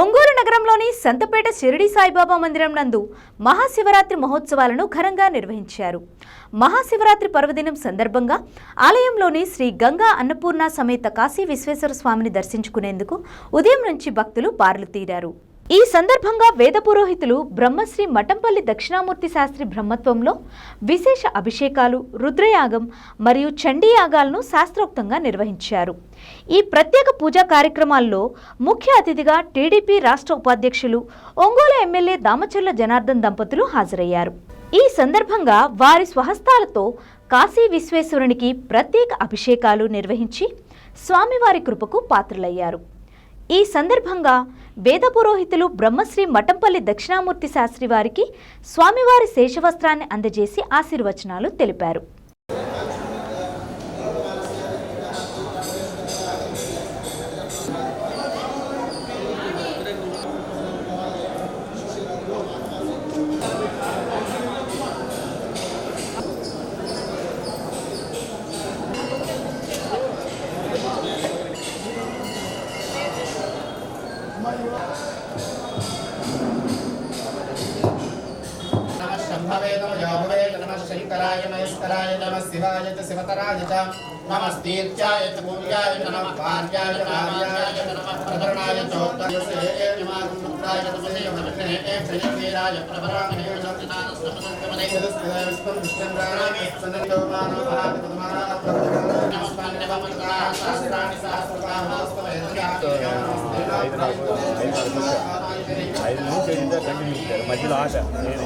ఒంగోలు నగరంలోని సంతపేట షిరిడి సాయిబాబా మందిరం నందు మహాశివరాత్రి మహోత్సవాలను ఘనంగా నిర్వహించారు. మహాశివరాత్రి పర్వదినం సందర్భంగా ఆలయంలోని శ్రీ గంగా అన్నపూర్ణ సమేత కాశీ విశ్వేశ్వర స్వామిని దర్శించుకునేందుకు ఉదయం నుంచి భక్తులు పార్లు తీరారు. ఈ సందర్భంగా వేద పురోహితులు బ్రహ్మశ్రీ మఠంపల్లి దక్షిణామూర్తి శాస్త్రి బ్రహ్మత్వంలో విశేష అభిషేకాలు రుద్రయాగం మరియు చండీయాగాలను శాస్త్రోక్తంగా నిర్వహించారు. ఈ ప్రత్యేక పూజా కార్యక్రమాల్లో ముఖ్య అతిథిగా టీడీపీ రాష్ట్ర ఉపాధ్యక్షులు ఒంగోలు ఎమ్మెల్యే దామచర్ల జనార్దన్ దంపతులు హాజరయ్యారు. ఈ సందర్భంగా వారి స్వహస్తాలతో కాశీ విశ్వేశ్వరునికి ప్రత్యేక అభిషేకాలు నిర్వహించి స్వామివారి కృపకు పాత్రలయ్యారు. ఈ సందర్భంగా వేద పురోహితులు బ్రహ్మశ్రీ మఠంపల్లి దక్షిణామూర్తి శాస్త్రి వారికి స్వామివారి శేషవస్త్రాన్ని అందజేసి ఆశీర్వచనాలు తెలిపారు. नमः शम्भवे नमः याभवे नमः शङ्कराय महेश्वराय नमः शिवाय च शिवतराय च नमस्तीर्च्याय च पूज्याय च नमः पार्याय च आर्याय च नमः प्रधरणाय च उत्तरस्य नमः रुद्राय च तमसे नमः क्षयवीराय प्रभरामहे नमस्ते विष्णु विष्णुराय सनन्दो मानो भागवतमाना नमस्ते नमः सहस्राणि ఐదు నుంచి ఏడు దాకా కంటిన్యూ ఇచ్చారు మధ్యలో ఆట నేను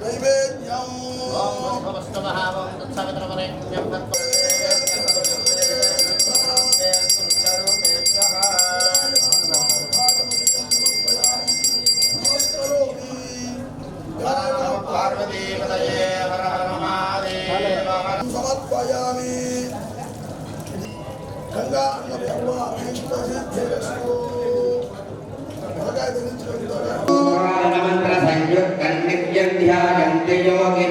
नैवेद्यं तत्सवित्रवरेण्यं तत्परि llama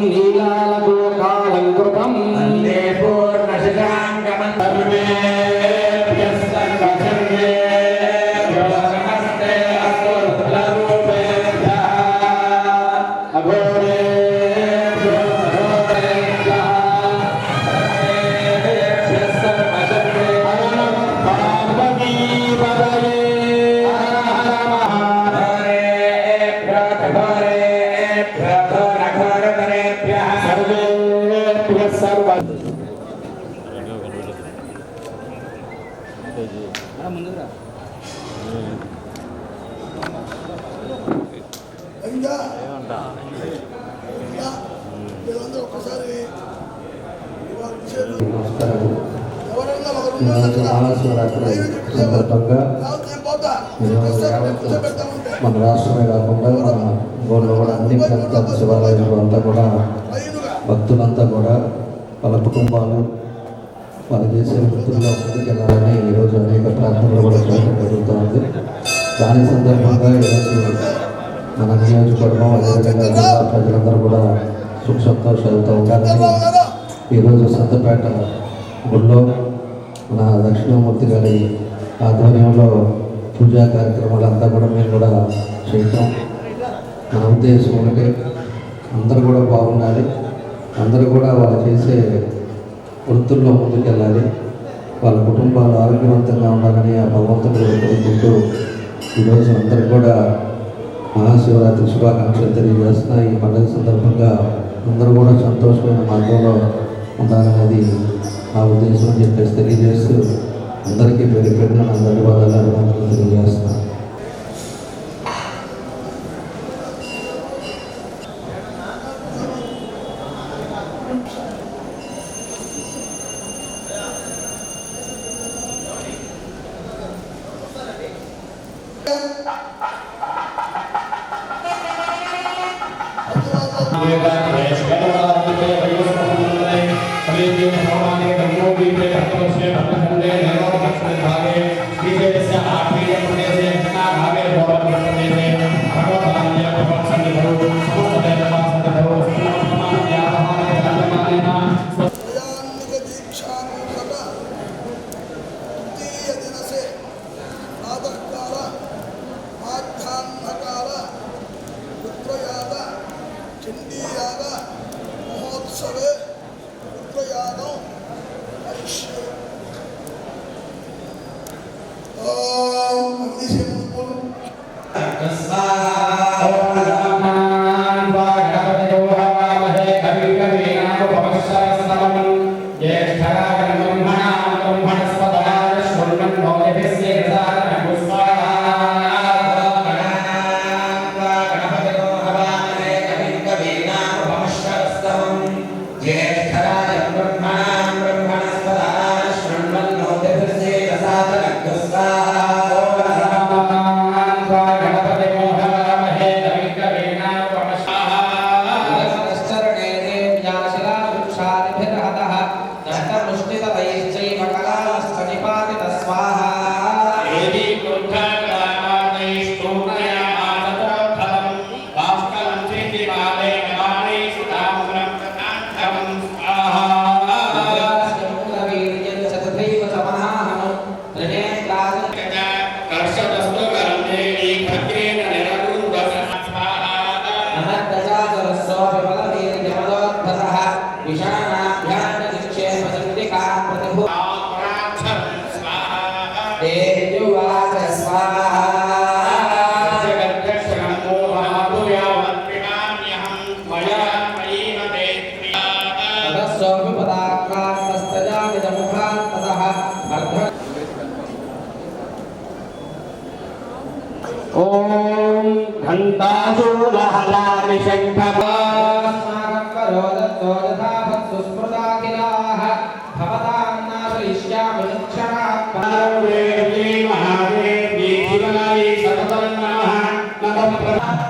Amém. సందర్భంగా. మన రాష్ట్రమే కాకుండా మన ఊళ్ళో కూడా అన్ని ప్రాంతాల శివాలయాలు అంతా కూడా. భక్తులంతా కూడా వాళ్ళ కుటుంబాలు వాళ్ళు చేసే వృత్తుల్లో ముందుకెళ్ళాలని ఈరోజు అనేక ప్రార్థనలు కూడా చేయడం జరుగుతుంది దాని సందర్భంగా ఈరోజు మన నియోజకవర్గం అదేవిధంగా జిల్లా ప్రజలందరూ కూడా సుఖ సంతోషాలతో ఉండాలని ఈరోజు సత్తపేట గుళ్ళో నా దక్షిణామూర్తి గారి ఆధ్వర్యంలో పూజా కార్యక్రమాలు అంతా కూడా మేము కూడా చేయటం నా ఉద్దేశం ఒకటి అందరూ కూడా బాగుండాలి. అందరూ కూడా వాళ్ళు చేసే వృత్తుల్లో ముందుకెళ్ళాలి. వాళ్ళ కుటుంబాలు ఆరోగ్యవంతంగా ఉండాలని ఆ భగవంతుడు కోరుకుంటూ ఈరోజు అందరికి కూడా మహాశివరాత్రి శుభాకాంక్షలు తెలియజేస్తున్నా ఈ పండుగ సందర్భంగా అందరూ కూడా సంతోషమైన మార్గంలో ఉండాలనేది నా ఉద్దేశం అని చెప్పేసి తెలియజేస్తూ అందరికీ పేరు పెట్టిన నా ధన్యవాదాలు అభినందనలు తెలియజేస్తున్నాను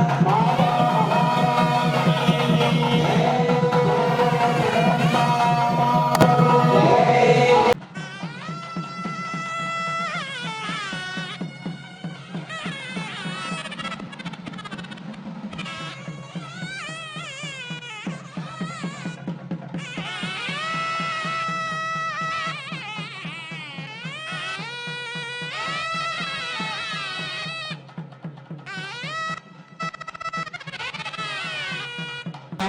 감사합니다.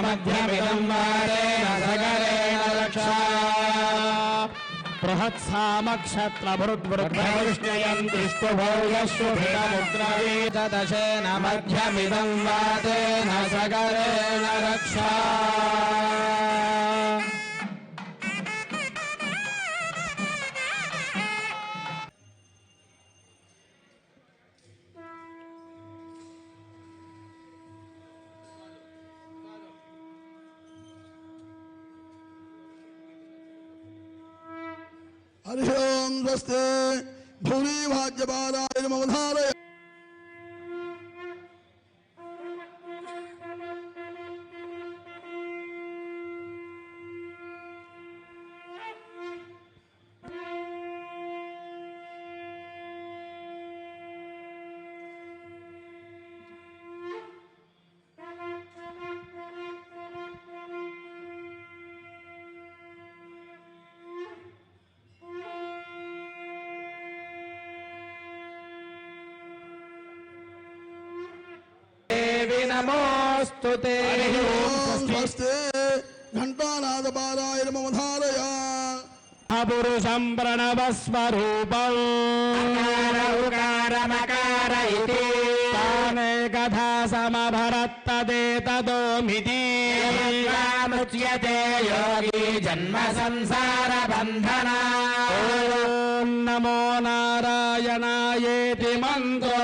मध्यमिदम्बारेण सगरेण रक्षा। बृहत्सामक्षत्रभृद्वृद्धविष्णयम् दृष्टभौयश्वभितमुद्रवीदशेन मध्यमिदम् वातेन सगरेण रक्षा। नमोस्तुते। ते स्वस्ते घण्टानाद बालाय नमोधारय अपुरुषं प्रणवस्वरूपम् अकारमकार इति कथा समभरत्तदे मुच्यते योगी जन्म संसार बंधना नमो नारायणायेति मन्त्रो।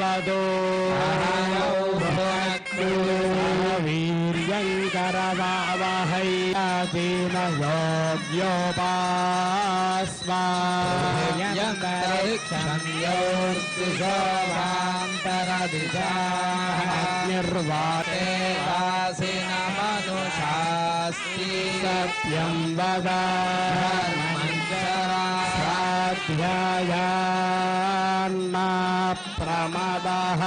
भवतु वीर्यङ्करवावहै निर्वातेवासिन मनुषास्ति सत्यं वद ध्यायान्मा ययानप्रमदः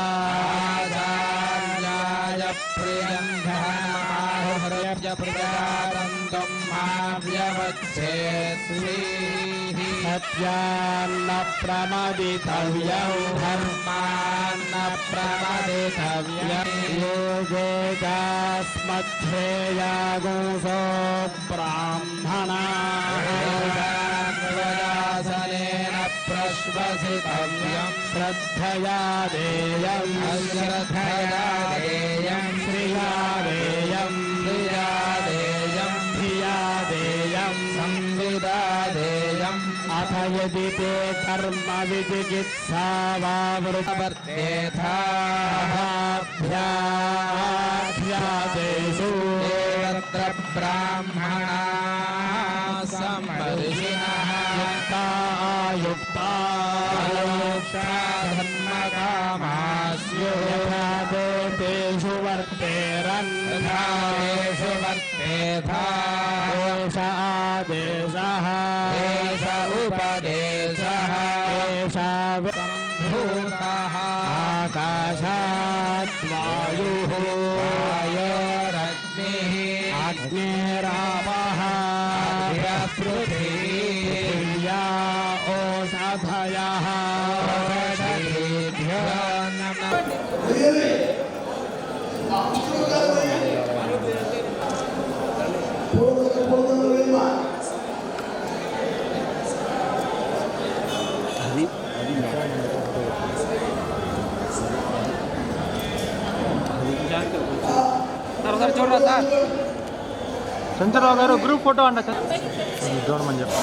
सत्यान्न प्रमदितव्यौ धर्मान्न प्रपदितव्यं योगे प्रश्वसितव्यं श्रद्धया देयम् अश्रद्धया देयं श्रिया देयम् यदि ते कर्म विचिकित्सा वावृतवर्तेथाभ्याभ्यादेषु तत्र ब्राह्मणा युक्ता युक्ता धर्मकामास्यो यथा वर्तेथा दोष आदेशः చంద్రరావు గారు గ్రూప్ ఫోటో అంట. చూడమని చెప్పి.